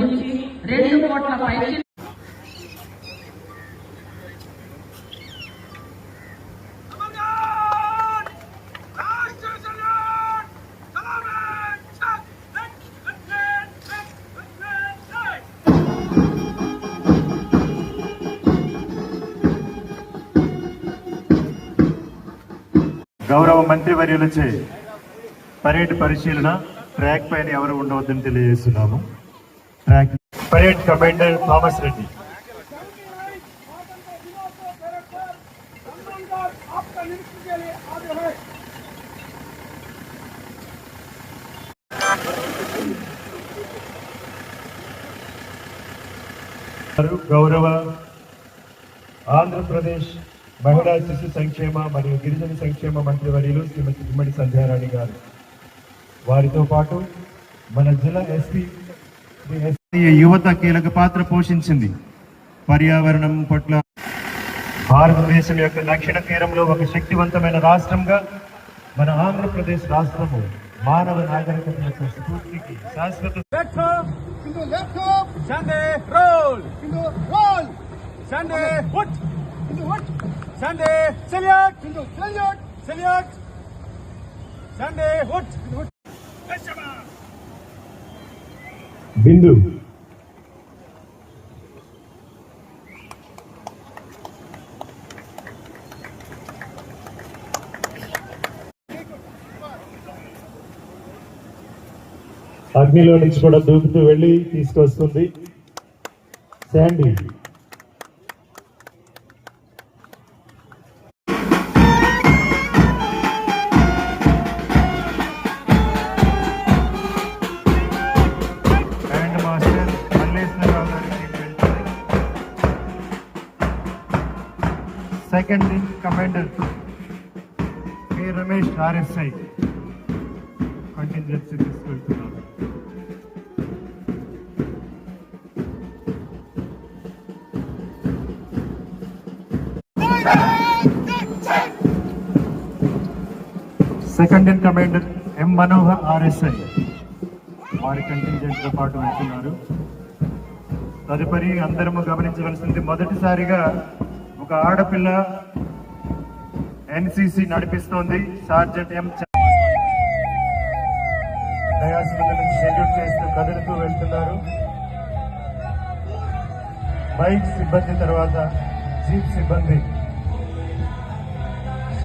నుంచి రెండు కోట్ల పైకి Commandant! Raster Salut! గౌరవ మంత్రివర్యులచే పరేడ్ పరిశీలన ట్రాక్ పైన ఎవరు ఉండవద్దని తెలియజేస్తున్నాము track parade commander Thomas Reddy గౌరవ ఆంధ్రప్రదేశ్ మహిళా శిశు సంక్షేమ మరియు గిరిజన సంక్షేమ మంత్రి వర్యులు శ్రీమతి ఇమ్మడి సంధ్యారాణి గారు. వారితో పాటు మన జిల్లా ఎస్పీ శ్రీ యువత కీలక పాత్ర పోషించింది. పర్యావరణం పట్ల భారతదేశం యొక్క దక్షిణ తీరంలో ఒక శక్తివంతమైన రాష్ట్రంగా మన ఆంధ్రప్రదేశ్ రాష్ట్రము మానవ నాగరికత యొక్క స్ఫూర్తికి శాశ్వత Left అగ్నిలో నుంచి కూడా దూకుతూ వెళ్ళి తీసుకొస్తుంది Sandy. Second in commander K Ramesh RSI contingency తీసుకెళ్తున్నారు. Second in commander M Manohar RSI వారి కంటింజెంట్తో పాటు వెళ్తున్నారు. తదుపరి అందరము గమనించవలసింది మొదటిసారిగా ఒక ఆడపిల్ల ఎన్సిసి నడిపిస్తోంది. సార్జెంట్ ఎం చ- సెల్యూట్ చేస్తూ కదులుతూ వెళ్తున్నారు. బైక్ సిబ్బంది తర్వాత జీప్ సిబ్బంది